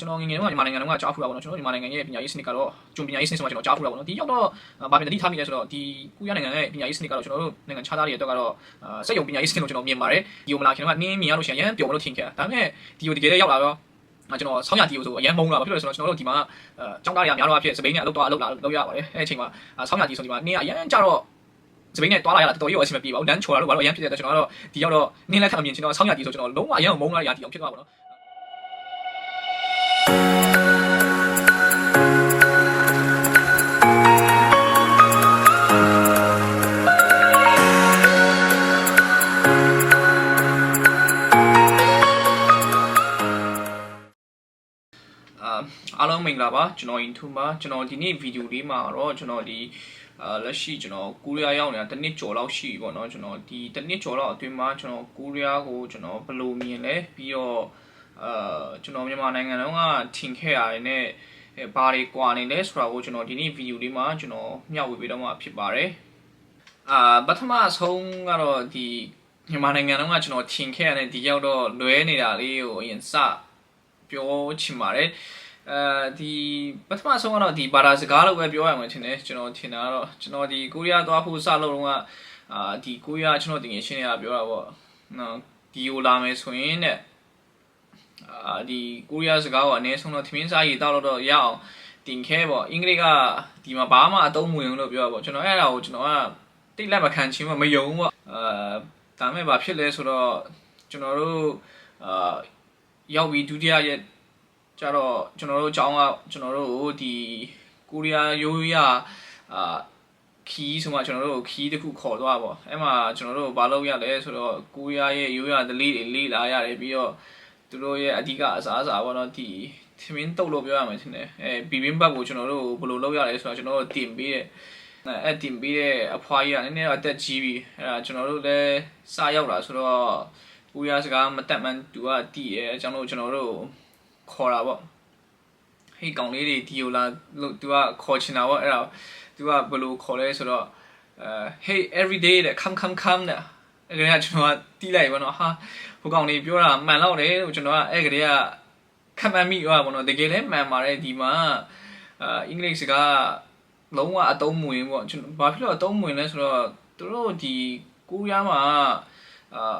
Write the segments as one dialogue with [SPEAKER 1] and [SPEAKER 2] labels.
[SPEAKER 1] ကျွန်တော်ငယ်ငယ်တုန်းကမြန်မာနိုင်ငံတုန်းကကြားဖူးတာပေါ့နော်ကျွန်တော်မြန်မာနိုင်ငံရဲ့ပညာရေးစနစ်ကတော့ကျွံပညာရေးစနစ်ဆိုမှကျွန်တော်ကြားဖူးတာပေါ့နော်ဒီရောက်တော့ဗာပြန်တတိထားမိလဲဆိုတော့ဒီကုရနိုင်ငံရဲ့ပညာရေးစနစ်ကတော့ကျွန်တော်တို့နိုင်ငံခြားသားတွေအတွက်ကတော့စက်ရုံပညာရေးစနစ်ကိုကျွန်တော်မြင်ပါတယ်ဒီကိုမလာခင်ကနင်းမြင်ရလို့ရှိရင်ရမ်းပျော်မလို့ထင်ခဲ့တာဒါပေမဲ့ဒီကိုတကယ်လည်းရောက်လာတော့ကျွန်တော်ဆောင်းရတီကိုဆိုအရန်မုန်းလာဘာဖြစ်လို့လဲဆိုတော့ကျွန်တော်တို့ဒီမှာចောင်းသားတွေကများတော့အဖြစ်စပိန်နဲ့အလုပ်တော့အလုပ်လာလုပ်ရပါတယ်အဲအချိန်မှာဆောင်းရတီဆိုဒီမှာနင်းအရန်ကြတော့စပိန်နဲ့တွားလာရတာတော်တော်ကြီးအဆင်မပြေပါဘူးလမ်းချော်လာလို့ဘာလို့အရန်ဖြစ်တဲ့အတွက်ကျွန်တော်ကတော့ဒီရောက်တော့နင်းလက်ခံမြင်ကျွန်တော်ဆောင်းရတီဆိုကျွန်တော်လုံးဝအရန်မုန်းလာရတီအောင်ဖြစ်သွားပါတော့ မင်္ဂလာပါကျွန်တော် into ပါကျွန်တော်ဒီနေ့ဗီဒီယိုလေးမှာတော့ကျွန်တော်ဒီအာလက်ရှိကျွန်တော်ကိုရီးယားရောက်နေတာတစ်နှစ်ကျော်လောက်ရှိပြီပေါ့နော်ကျွန်တော်ဒီတစ်နှစ်ကျော်လောက်အတွင်းမှာကျွန်တော်ကိုရီးယားကိုကျွန်တော်ဘယ်လိုမြင်လဲပြီးတော့အာကျွန်တော်မြန်မာနိုင်ငံလုံးကထင်ခဲ့ရတယ်နဲ့အဲဘာတွေကွာနေလဲဆိုတာကိုကျွန်တော်ဒီနေ့ဗီဒီယိုလေးမှာကျွန်တော်မျှဝေပေးတော့မှာဖြစ်ပါတယ်အာပထမဆုံးကတော့ဒီမြန်မာနိုင်ငံလုံးကကျွန်တော်ထင်ခဲ့ရတဲ့ဒီရောက်တော့လွဲနေတာလေးကိုအရင်စပြောချင်ပါတယ် အဲဒီပထမဆုံးကတော့ဒီဘာသာစကားလို့ပဲပြောရမှာထင်တယ်ကျွန်တော်ထင်တာကတော့ကျွန်တော်ဒီကိုရီးယားသွားဖို့စလို့တော့ကအာဒီကိုရီးယားကျွန်တော်တင်ငယ်ရှင်းနေတာပြောတာပေါ့နော်ဒီကိုလာမယ်ဆိုရင်တဲ့အာဒီကိုရီးယားစကားကိုအနည်းဆုံးတော့သမင်းစားရည်တောက်လို့တော့ရအောင်တင်ခဲပေါ့အင်္ဂလိပ်ကဒီမှာဘာမှအသုံးမဝင်ဘူးလို့ပြောတာပေါ့ကျွန်တော်အဲ့ဒါကိုကျွန်တော်ကတိတ်လက်မခံချင်းမမယုံဘူးပေါ့အာဒါမဲ့ဘာဖြစ်လဲဆိုတော့ကျွန်တော်တို့အာရောက်ပြီးဒုတိယရက် ကျတော့ကျွန်တော်တို့အကြောင်းကကျွန်တော်တို့ဒီကိုရီးယားရိုးရအာခီးဆိုမှကျွန်တော်တို့ခီးတစ်ခုခေါ်သွားပေါ့အဲ့မှာကျွန်တော်တို့ဘာလုပ်ရလဲဆိုတော့ကိုရီးယားရဲ့ရိုးရဒလေးတွေလေးလာရတယ်ပြီးတော့သူတို့ရဲ့အဓိကအစားအစာပေါ့နော်ဒီသမင်းတုတ်လို့ပြောရမယ်ထင်တယ်အဲဘီဘင်းဘတ်ကိုကျွန်တော်တို့ဘယ်လိုလုပ်ရလဲဆိုတော့ကျွန်တော်တို့တင်ပေးတဲ့အဲ့တင်ပေးတဲ့အဖွားကြီးကနည်းနည်းတော့အသက်ကြီးပြီအဲ့ဒါကျွန်တော်တို့လည်းစရောက်လာဆိုတော့ကိုရီးယားစကားမတက်မှန်သူကတည်ရဲအကြောင်းလို့ကျွန်တော်တို့ ခေါ်တာပေါ့ဟေးကောင်လေးတွေဒီကိုလာလို့သူကခေါ်ချင်တာပေါ့အဲ့ဒါသူကဘယ်လိုခေါ်လဲဆိုတော့အဲ hey every day တဲ့ come come come တဲ့အဲ့ဒါကကျွန်တော်ကတီးလိုက်ပါတော့ဟာဟိုကောင်လေးပြောတာမှန်တော့တယ်လို့ကျွန်တော်ကအဲ့ကလေးကခံမှန်မိရောပေါ့နော်တကယ်လည်းမှန်ပါတယ်ဒီမှာအာအင်္ဂလိပ်စကားလုံးဝအသုံးမဝင်ပေါ့ကျွန်တော်ဘာဖြစ်လို့အသုံးမဝင်လဲဆိုတော့သူတို့ဒီကိုရီးယားမှာအာ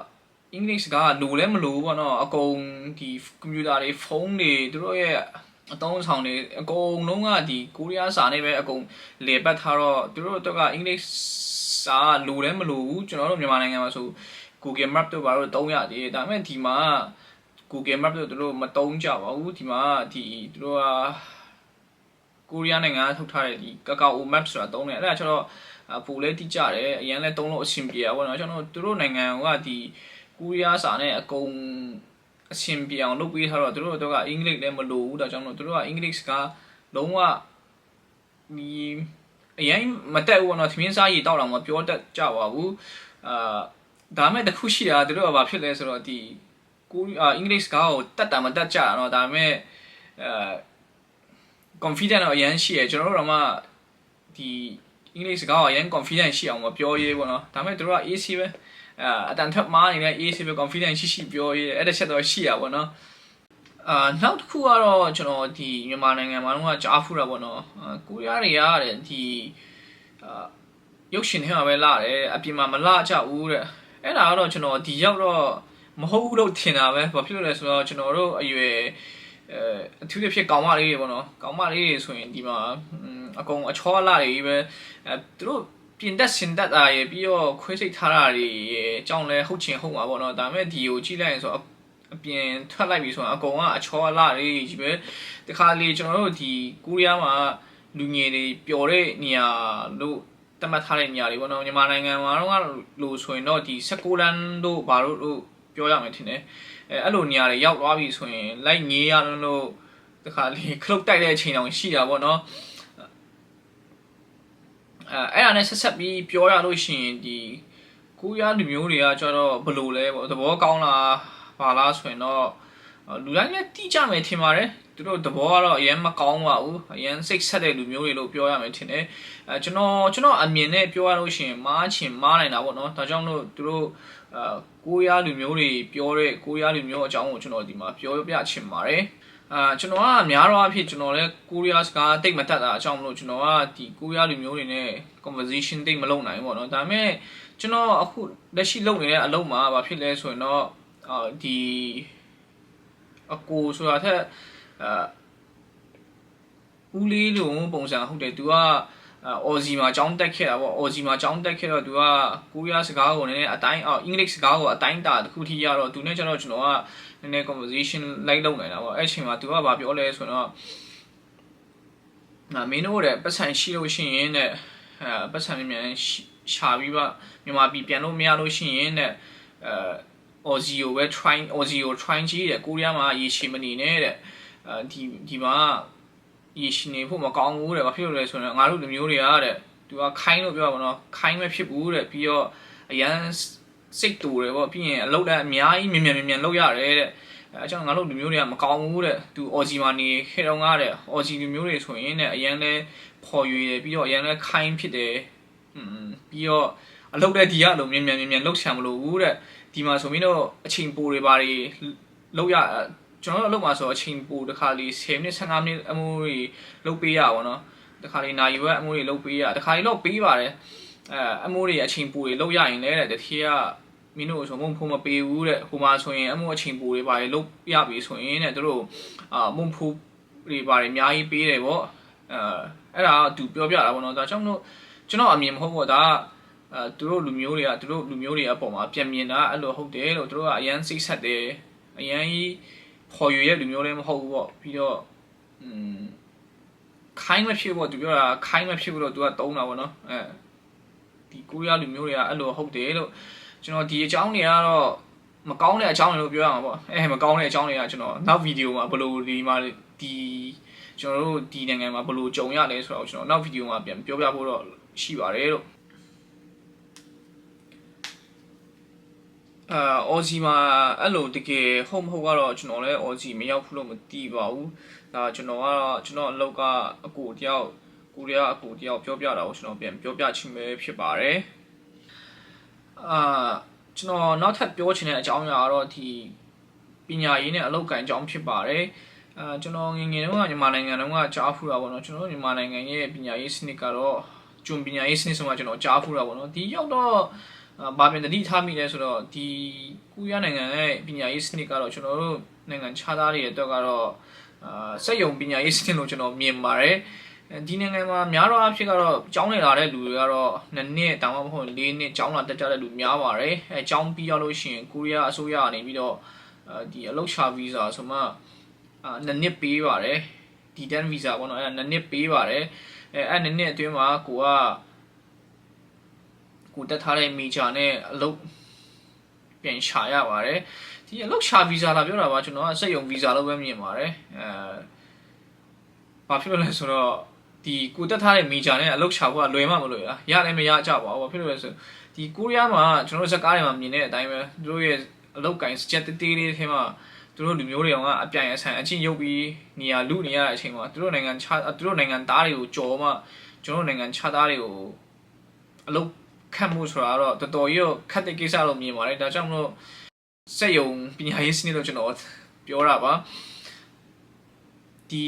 [SPEAKER 1] အင်္ဂလိပ်စကားလိုလဲမလိုဘူးပေါ့နော်အကုန်ဒီကွန်ပျူတာတွေဖုန်းတွေသူတို့ရဲ့အသုံးဆောင်တွေအကုန်လုံးကဒီကိုရီးယားစာနဲ့ပဲအကုန်လေပတ်ထားတော့သူတို့တော့ကအင်္ဂလိပ်စာလိုလဲမလိုဘူးကျွန်တော်တို့မြန်မာနိုင်ငံမှာဆို Google Map တို့ဘာလို့တုံးရသေးတယ်ဒါပေမဲ့ဒီမှာ Google Map တို့သူတို့မတုံးကြပါဘူးဒီမှာဒီသူတို့ကကိုရီးယားနိုင်ငံကထုတ်ထားတဲ့ဒီ Kakao Map ဆိုတာတုံးတယ်အဲ့ဒါကျတော့ပူလဲတိကျတယ်အရင်လဲတုံးလို့အဆင်ပြေတာပေါ့နော်ကျွန်တော်တို့သူတို့နိုင်ငံကဒီ ကိုရီးယားစာနဲ့အကုန်အရှင်ပြအောင်လုပ်ပေးထားတော့သူတို့တို့ကအင်္ဂလိပ်လည်းမလိုဘူးဒါကြောင့်မို့သူတို့ကအင်္ဂလိပ်စကားလုံးဝဒီအရင်မတက်ဘူးတော့သမင်းစားရေတောက်တာမပြောတတ်ကြပါဘူးအာဒါမဲ့တခုရှိတာသူတို့ကဘာဖြစ်လဲဆိုတော့ဒီကိုအင်္ဂလိပ်စကားကိုတတ်တာမတတ်ကြတာတော့ဒါမဲ့အဲ confident တော့အရင်ရှိရကျွန်တော်တို့တော့မှဒီအင်္ဂလိပ်စကားကိုအရင် confident ရှိအောင်မပြောရေးပေါ့နော်ဒါမဲ့သူတို့က AC ပဲ အာအတန်ထက်မားနေတဲ့ AC ပဲ confident ရှိရှိပြောရေးအဲ့တစ်ချက်တော့ရှိရပါတော့အာနောက်တစ်ခုကတော့ကျွန်တော်ဒီမြန်မာနိုင်ငံမှာတော့ကြားဖူးတာပေါ့နော်အာကိုရီးယားတွေကတဲ့ဒီအာရုပ်ရှင်ထဲမှာပဲလာတယ်အပြင်မှာမလာကြဘူးတဲ့အဲ့ဒါကတော့ကျွန်တော်ဒီရောက်တော့မဟုတ်ဘူးလို့ထင်တာပဲဘာဖြစ်လို့လဲဆိုတော့ကျွန်တော်တို့အရွယ်အဲအထူးသဖြင့်ကောင်းမလေးတွေပေါ့နော်ကောင်းမလေးတွေဆိုရင်ဒီမှာအကုန်အချောလာတွေကြီးပဲအဲသူတို့ ပြင်တက်စင်တက်တာရပြီးတော့ခွေးစိတ်ထားတာတွေအကြောင်းလဲဟုတ်ချင်ဟုတ်မှာပေါ့နော်ဒါပေမဲ့ဒီကိုကြည့်လိုက်ရင်ဆိုတော့အပြင်ထွက်လိုက်ပြီဆိုတော့အကုန်ကအချောလာတွေကြီးပဲတခါလေကျွန်တော်တို့ဒီကိုရီးယားမှာလူငယ်တွေပျော်တဲ့နေရာလို့တတ်မှတ်ထားတဲ့နေရာတွေပေါ့နော်မြန်မာနိုင်ငံမှာတော့လို့ဆိုရင်တော့ဒီ16လမ်းတို့ဘာလို့လို့ပြောရမယ်ထင်တယ်အဲအဲ့လိုနေရာတွေရောက်သွားပြီဆိုရင်လိုက်ငေးရလို့တခါလေခလုတ်တိုက်တဲ့အချိန်တောင်ရှိတာပေါ့နော် အဲအဲ့ဒါနဲ့ဆက်ဆက်ပြီးပြောရလို့ရှိရင်ဒီကိုရီးယားလူမျိုးတွေကကျတော့ဘယ်လိုလဲပေါ့သဘောကောင်းလားဘာလားဆိုရင်တော့လူတိုင်းလည်းတိကြမယ်ထင်ပါတယ်သူတို့သဘောကတော့အရင်မကောင်းပါဘူးအရင်စိတ်ဆက်တဲ့လူမျိုးတွေလို့ပြောရမယ်ထင်တယ်အဲကျွန်တော်ကျွန်တော်အမြင်နဲ့ပြောရလို့ရှိရင်မားချင်မားနိုင်တာပေါ့နော်ဒါကြောင့်လို့သူတို့အာကိုရီးယားလူမျိုးတွေပြောတဲ့ကိုရီးယားလူမျိုးအကြောင်းကိုကျွန်တော်ဒီမှာပြောပြချင်ပါတယ် အာကျွန်တော်ကများတော့အဖြစ်ကျွန်တော်လည်းကိုရီးယားစကားတိတ်မတတ်တာအကြောင်းမလို့ကျွန်တော်ကဒီကိုရီးယားလူမျိုးတွေနဲ့ conversation တိတ်မလုပ်နိုင်ဘူးပေါ့နော်ဒါပေမဲ့ကျွန်တော်အခုလက်ရှိလုပ်နေတဲ့အလုပ်မှာဘာဖြစ်လဲဆိုရင်တော့အာဒီအကိုဆိုတာထက်အာဦးလေးလိုပုံစံဟုတ်တယ်သူကအော်ဇီမှာကြောင်းတက်ခဲ့တာပေါ့အော်ဇီမှာကြောင်းတက်ခဲ့တော့သူကကိုရီးယားစကားကိုနည်းနည်းအတိုင်းအော်အင်္ဂလိပ်စကားကိုအတိုင်းတာတစ်ခုထိရတော့သူနဲ့ကျတော့ကျွန်တော်ကန ည်းနည်း conversation လိုက်လုပ်နေတာပေါ့အဲ့အချိန်မှာသူကဘာပြောလဲဆိုတော့ငါမင်းတို့တဲ့ပတ်စံရှိလို့ရှိရင်တဲ့အဲပတ်စံမြန်မြန်ရှာပြီးပါမြန်မာပြည်ပြန်လို့မရလို့ရှိရင်တဲ့အဲအော်ဇီကိုပဲ try အော်ဇီကို try ကြည့်တဲ့ကိုရီးယားမှာရေရှည်မနေနဲ့တဲ့အဲဒီဒီမှာရေရှည်နေဖို့မကောင်းဘူးတဲ့ဘာဖြစ်လို့လဲဆိုတော့ငါတို့လူမျိုးတွေကတဲ့သူကခိုင်းလို့ပြောပါတော့ခိုင်းမဖြစ်ဘူးတဲ့ပြီးတော့အရန် စိတ်တူတယ်ပေါ့ပြီးရင်အလုပ်လည်းအများကြီးမြန်မြန်မြန်မြန်လုပ်ရတယ်တဲ့အဲအကြောင်းငါတို့လူမျိုးတွေကမကောင်းဘူးတဲ့သူအော်ဂျီမာနေခေတော့ငါတဲ့အော်ဂျီလူမျိုးတွေဆိုရင်တဲ့အရန်လဲဖော်ရွေတယ်ပြီးတော့အရန်လဲခိုင်းဖြစ်တယ်อืมပြီးတော့အလုပ်တဲ့ဒီကလိုမြန်မြန်မြန်မြန်လုပ်ချင်မလို့ဘူးတဲ့ဒီမှာဆိုပြီးတော့အချိန်ပိုတွေပါတွေလုပ်ရကျွန်တော်တို့အလုပ်မှာဆိုအချိန်ပိုတစ်ခါလေး10မိနစ်15မိနစ်အမှုတွေလုပ်ပေးရပါတော့တခါလေးနိုင်ရွက်အမှုတွေလုပ်ပေးရတခါလေးတော့ပေးပါတယ်အဲအမှုတွေအချိန်ပိုတွေလုပ်ရရင်လည်းတဲ့တတိယ မင်းတို့ဆိုမုံဖိုးမပေးဘူးတဲ့ဟိုမှာဆိုရင်အမှုအချိန်ပိုတွေပါလေလုပ်ရပြီဆိုရင်တဲ့တို့အာမုံဖိုးတွေပါလေအများကြီးပေးတယ်ပေါ့အဲအဲ့ဒါကသူပြောပြတာပေါ့နော်ဒါကြောင့်မို့ကျွန်တော်အမြင်မဟုတ်ပေါ့ဒါအဲသူတို့လူမျိုးတွေကသူတို့လူမျိုးတွေအပေါ်မှာပြန်မြင်တာအဲ့လိုဟုတ်တယ်လို့သူတို့ကအရန်စိတ်ဆက်တယ်အရန်ကြီးခေါ်ရွေရဲ့လူမျိုးလည်းမဟုတ်ဘူးပေါ့ပြီးတော့อืมခိုင်းမဖြစ်ပေါ့သူပြောတာခိုင်းမဖြစ်ဘူးလို့သူကတုံးတာပေါ့နော်အဲဒီကိုရီးယားလူမျိုးတွေကအဲ့လိုဟုတ်တယ်လို့ ကျွန်တော်ဒီအကြောင်းတွေကတော့မကောင်းတဲ့အကြောင်းတွေလို့ပြောရမှာပေါ့အဲမကောင်းတဲ့အကြောင်းတွေကကျွန်တော်နောက်ဗီဒီယိုမှာဘယ်လိုဒီမှာဒီကျွန်တော်တို့ဒီနိုင်ငံမှာဘယ်လိုကြုံရလဲဆိုတော့ကျွန်တော်နောက်ဗီဒီယိုမှာပြန်ပြောပြဖို့တော့ရှိပါတယ်လို့အာအော်ဂျီမှာအဲ့လိုတကယ်ဟုတ်မဟုတ်ကတော့ကျွန်တော်လည်းအော်ဂျီမရောက်ဘူးလို့မသိပါဘူးဒါကျွန်တော်ကတော့ကျွန်တော်အလုပ်ကအကိုတယောက်ကိုရီးယားအကိုတယောက်ပြောပြတာကိုကျွန်တော်ပြန်ပြောပြချင်ပဲဖြစ်ပါတယ် အာကျွန်တော်နောက်ထပ်ပြောချင်တဲ့အကြောင်းအရာကတော့ဒီပညာရေးနဲ့အလုပ်ကိုင်အကြောင်းဖြစ်ပါတယ်အာကျွန်တော်ငငယ်တုန်းကမြန်မာနိုင်ငံတုန်းကကြားဖူးတာပေါ့နော်ကျွန်တော်မြန်မာနိုင်ငံရဲ့ပညာရေးစနစ်ကတော့ကျွန်းပညာရေးစနစ်ဆိုမှကျွန်တော်ကြားဖူးတာပေါ့နော်ဒီရောက်တော့ဘာပြန်တတိထားမိလဲဆိုတော့ဒီကူရနိုင်ငံရဲ့ပညာရေးစနစ်ကတော့ကျွန်တော်တို့နိုင်ငံခြားသားတွေအတွက်ကတော့အာစက်ယုံပညာရေးစနစ်လို့ကျွန်တော်မြင်ပါတယ် ဒီနိုင်ငံမှာများတော့အဖြစ်ကတော့ကျောင်းနေလာတဲ့လူတွေကတော့နှစ်နှစ်တောင်မှမဟုတ်၄နှစ်ကျောင်းလာတက်ကြတဲ့လူများပါတယ်အဲကျောင်းပြီးရလို့ရှိရင်ကိုရီးယားအစိုးရကနေပြီးတော့ဒီအလုပ်ရှာဗီဇာဆိုမှအာနှစ်နှစ်ပေးပါတယ်ဒီတန်ဗီဇာပေါ့နော်အဲနှစ်နှစ်ပေးပါတယ်အဲအဲ့နှစ်နှစ်အတွင်းမှာကိုကကိုတက်ထားတဲ့မီဂျာနဲ့အလုပ်ပြန်ရှာရပါတယ်ဒီအလုပ်ရှာဗီဇာလာပြောတာပါကျွန်တော်ကစက်ယုံဗီဇာလို့ပဲမြင်ပါတယ်အဲဘာဖြစ်လို့လဲဆိုတော့ ဒီကိုတက်ထားတဲ့မီဂျာနဲ့အလုပ်ရှာဖို့ကလွယ်မှမလွယ်လားရတယ်မရကြပါဘူးဘာဖြစ်လို့လဲဆိုဒီကိုရီးယားမှာကျွန်တော်တို့စကားတွေမှာမြင်တဲ့အတိုင်းပဲသူတို့ရဲ့အလုပ်ကိုင်စကြက်တေးသေးလေးထဲမှာသူတို့လူမျိုးတွေကအပြိုင်အဆိုင်အချင်းရုပ်ပြီးနေရာလူနေရတဲ့အချိန်မှာသူတို့နိုင်ငံခြားသူတို့နိုင်ငံသားတွေကိုကြော်မှကျွန်တော်တို့နိုင်ငံခြားသားတွေကိုအလုပ်ခတ်မှုဆိုတာတော့တော်တော်ကြီးခတ်တဲ့ကိစ္စလို့မြင်ပါတယ်ဒါကြောင့်မလို့စက်ယုံပညာရေးစနစ်လို့ကျွန်တော်ပြောတာပါဒီ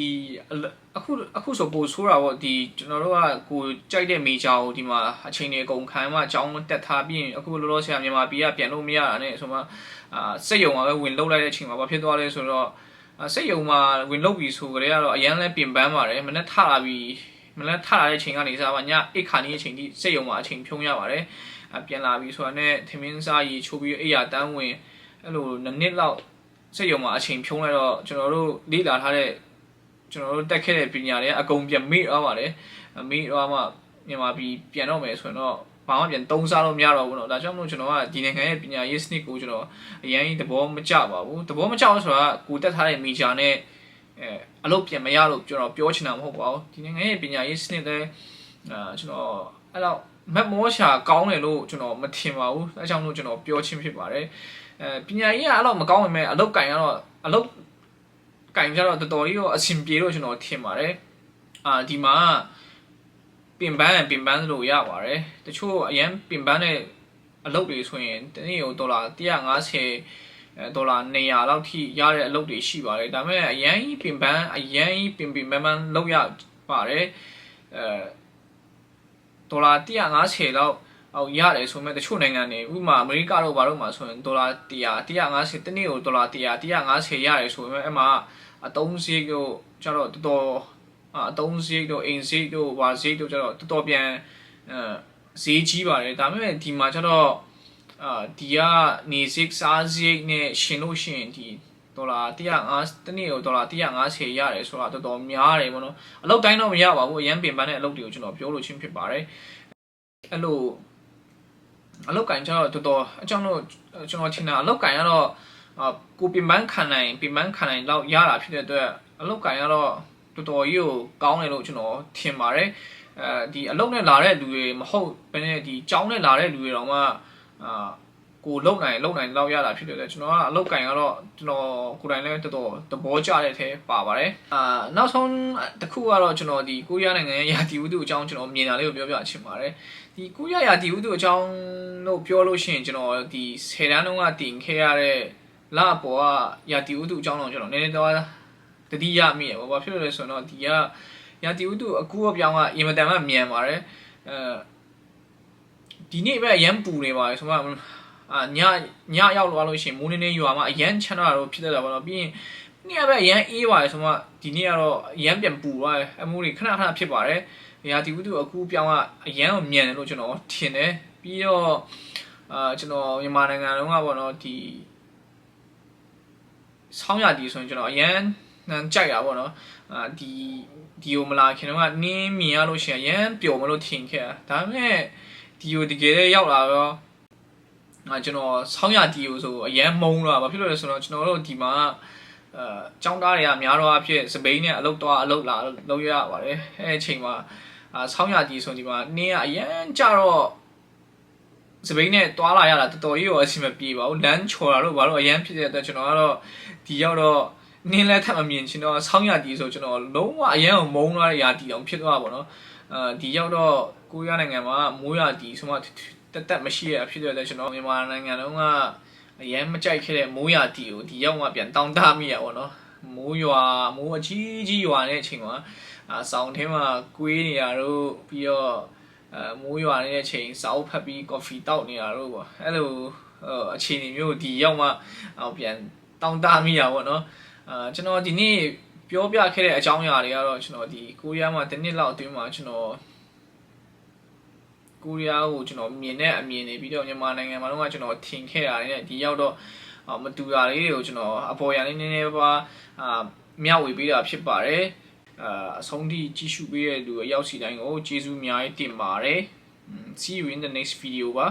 [SPEAKER 1] အခုအခုဆိုပို့ဆိုးတာပေါ့ဒီကျွန်တော်တို့ကကိုကြိုက်တဲ့မေဂျာကိုဒီမှာအချိန်တွေအကုန်ခံမှအကြောင်းတက်ထားပြီးရင်အခုလောလောဆယ်မြန်မာပြည်ကပြန်လို့မရတာနဲ့ဆိုမှအာစက်ယုံမှာပဲဝင်လောက်လိုက်တဲ့အချိန်မှာဘာဖြစ်သွားလဲဆိုတော့စက်ယုံမှာဝင်လောက်ပြီဆိုကြတဲ့ကတော့အရန်လဲပြင်ပန်းပါတယ်မနေ့ထလာပြီးမနေ့ထလာတဲ့အချိန်ကနေစားပါညအိတ်ခါနေအချိန်ထိစက်ယုံမှာအချိန်ဖြုံးရပါတယ်အပြန်လာပြီးဆိုတာနဲ့ထမင်းစားရီချိုးပြီးအိယာတန်းဝင်အဲ့လိုနှစ်လောက်စက်ယုံမှာအချိန်ဖြုံးလိုက်တော့ကျွန်တော်တို့လေ့လာထားတဲ့ ကျွန်တော်တို့တက်ခဲ့တဲ့ပညာတွေအကုန်ပြန်မေ့သွားပါတယ်မေ့သွားမှမြန်မာပြည်ပြန်တော့မယ်ဆိုရင်တော့ဘာမှပြန်သုံးစားလို့မရတော့ဘူးเนาะဒါကြောင့်မို့ကျွန်တော်ကဒီနိုင်ငံရဲ့ပညာရေးစနစ်ကိုကျွန်တော်အရင်သဘောမကျပါဘူးသဘောမကျဘူးဆိုတာကိုတက်ထားတဲ့မီဂျာနဲ့အဲအလုပ်ပြန်မရလို့ကျွန်တော်ပြောချင်တာမဟုတ်ပါဘူးဒီနိုင်ငံရဲ့ပညာရေးစနစ်လည်းအာကျွန်တော်အဲ့တော့မက်မောရှာကောင်းတယ်လို့ကျွန်တော်မထင်ပါဘူးအဲကြောင့်လို့ကျွန်တော်ပြောချင်းဖြစ်ပါတယ်အဲပညာရေးကအဲ့တော့မကောင်းပေမဲ့အလုပ်ကင်ကတော့အလုပ် ကင်ကြတော့တော်တော်ကြီးတော့အဆင်ပြေလို့ကျွန်တော်ထင်ပါတယ်အာဒီမှာပင်ပန်းပင်ပန်းလို့ရပါတယ်တချို့အရန်ပင်ပန်းတဲ့အလုပ်တွေဆိုရင်တနေ့ကိုဒေါ်လာ150အဲဒေါ်လာ200လောက်ထိရတဲ့အလုပ်တွေရှိပါတယ်ဒါပေမဲ့အရန်ကြီးပင်ပန်းအရန်ကြီးပင်ပင်ပန်းပန်းလောက်ရပါတယ်အဲဒေါ်လာ150လောက်အော်ရတယ်ဆိုမဲ့တချို့နိုင်ငံတွေဥပမာအမေရိကတော့ဘာလို့မှဆိုရင်ဒေါ်လာ100 150တနေ့ကိုဒေါ်လာ100 150ရတယ်ဆိုပေမဲ့အဲ့မှာ အသုံးစရိတ်ကိုကျတော့တော်တော်အသုံးစရိတ်တို့အိမ်စရိတ်တို့ဘာစရိတ်တို့ကျတော့တော်တော်ပြန်အဲဈေးကြီးပါတယ်ဒါပေမဲ့ဒီမှာကျတော့အာဒီကနေစရိတ်စားစရိတ်နဲ့ရှင်လို့ရှိရင်ဒီဒေါ်လာ150တနေ့ကိုဒေါ်လာ150ရတယ်ဆိုတာတော်တော်များတယ်ပေါ့နော်အလုပ်တိုင်းတော့မရပါဘူးအရန်ပင်ပန်းတဲ့အလုပ်တွေကိုကျွန်တော်ပြောလို့ချင်းဖြစ်ပါတယ်အဲ့လိုအလောက်ကင်ကျတော့တော်တော်အကြောင်းလို့ကျွန်တော်ထင်တာအလောက်ကင်ကတော့ အာကိုပင်ပန်းခံနိုင်ပင်ပန်းခံနိုင်တော့ရတာဖြစ်တဲ့အတွက်အလောက်ကင်ကတော့တော်တော်ကြီးကိုကောင်းတယ်လို့ကျွန်တော်ထင်ပါတယ်အဲဒီအလောက်နဲ့လာတဲ့လူတွေမဟုတ်ဘဲနဲ့ဒီကြောင်းနဲ့လာတဲ့လူတွေတော့မှအာကိုလုံနိုင်လုံနိုင်တော့ရတာဖြစ်တယ်လေကျွန်တော်ကအလောက်ကင်ကတော့ကျွန်တော်ကိုယ်တိုင်လည်းတော်တော်သဘောကျတဲ့အထဲပါပါတယ်အာနောက်ဆုံးတစ်ခုကတော့ကျွန်တော်ဒီကိုရီးယားနိုင်ငံရဲ့ယာတီဝတ္ထုအကြောင်းကျွန်တော်မြင်တာလေးကိုပြောပြချင်ပါတယ်ဒီကိုရရာဒီဥတုအကြောင်းလို့ပြောလို့ရှိရင်ကျွန်တော်ဒီဆယ်တန်းတုန်းကတင်ခဲ့ရတဲ့ လအပေါ်ကရာဒီဥတုအကြောင်းတော့ကျွန်တော်နည်းနည်းတော့တတိယမိရပါဘာဖြစ်လို့လဲဆိုတော့ဒီကရာဒီဥတုအကူအပြောင်းကအင်မတန်မှမြန်ပါတယ်အဲဒီနေ့ပဲအရန်ပူနေပါတယ်ဆိုတော့အာညညရောက်သွားလို့ရှိရင်မိုးနေနေရွာမှာအရန်ချမ်းတာတော့ဖြစ်တတ်တာပေါ့နော်ပြီးရင်နေ့ကပဲအရန်အေးပါတယ်ဆိုတော့ဒီနေ့ကတော့အရန်ပြန်ပူသွားတယ်အမှုတွေခဏခဏဖြစ်ပါတယ်ရာသီဥတုအကူပြောင်းကအရန်ကိုမြန်တယ်လို့ကျွန်တော်ထင်တယ်ပြီးတော့အာကျွန်တော်မြန်မာနိုင်ငံလုံးကပေါ့နော်ဒီ ဆောင်းရာသီဆိုရင်ကျွန်တော်အရန်နန်ကြိုက်တာပေါ့နော်အာဒီဒီကိုမလာခင်တော့ကနင်းမြင်ရလို့ရှိရင်အရန်ပျော်မလို့ထင်ခဲ့တာဒါပေမဲ့ဒီကိုတကယ်လည်းရောက်လာတော့အာကျွန်တော်ဆောင်းရာသီကိုဆိုအရန်မုန်းတော့ဘာဖြစ်လို့လဲဆိုတော့ကျွန်တော်တို့ဒီမှာအဲចောင်းသားတွေကများတော့အဖြစ်စပိန်နဲ့အလုတ်တော့အလုတ်လာလုပ်ရပါတယ်အဲအချိန်မှာအာဆောင်းရကြီးဆိုဒီမှာနင်းကအရန်ကြတော့ စပိန်နဲ့တွာလာရတာတော်တော်ကြီးရောအဆင်မပြေပါဘူးလမ်းချော်တာလို့ဘာလို့အရန်ဖြစ်တဲ့အတွက်ကျွန်တော်ကတော့ဒီရောက်တော့နင်းလဲထပ်မမြင်ချင်တော့ဆောင်းရကြီးဆိုကျွန်တော်လုံးဝအရန်ကိုမုန်းသွားတဲ့ရာတီအောင်ဖြစ်သွားပါတော့အာဒီရောက်တော့ကိုရီးယားနိုင်ငံမှာမိုးရာတီဆိုမှတက်တက်မရှိရဖြစ်တဲ့အတွက်ကျွန်တော်မြန်မာနိုင်ငံလုံးကအရန်မကြိုက်ခဲ့တဲ့မိုးရာတီကိုဒီရောက်မှပြန်တောင်းတမိရပါတော့မိုးရွာမိုးအကြီးကြီးရွာတဲ့အချိန်မှာအာဆောင်းထဲမှာကွေးနေရတော့ပြီးတော့ အဲမိုးရွာနေတဲ့အချိန်စောက်ဖက်ပြီးကော်ဖီတောက်နေရတော့ပေါ့အဲ့လိုအခြေအနေမျိုးဒီရောက်မှအော်ပြန်တောင်းတမိရပါတော့အာကျွန်တော်ဒီနေ့ပြောပြခဲ့တဲ့အကြောင်းအရာတွေကတော့ကျွန်တော်ဒီကိုရီးယားမှာတစ်နှစ်လောက်အတွင်းမှာကျွန်တော်ကိုရီးယားကိုကျွန်တော်မြင်တဲ့အမြင်တွေပြီးတော့မြန်မာနိုင်ငံမှာတော့ကျွန်တော်ထင်ခဲ့တာတွေနဲ့ဒီရောက်တော့မတူတာလေးတွေကိုကျွန်တော်အပေါ်ရလေးနည်းနည်းပါးအာမျှဝေပေးတာဖြစ်ပါတယ် အာအဆုံးထိကြည့်ရှုပေးတဲ့လူအရောက်စီတိုင်းကိုကျေးဇူးအများကြီးတင်ပါတယ် see you in the next video ပါ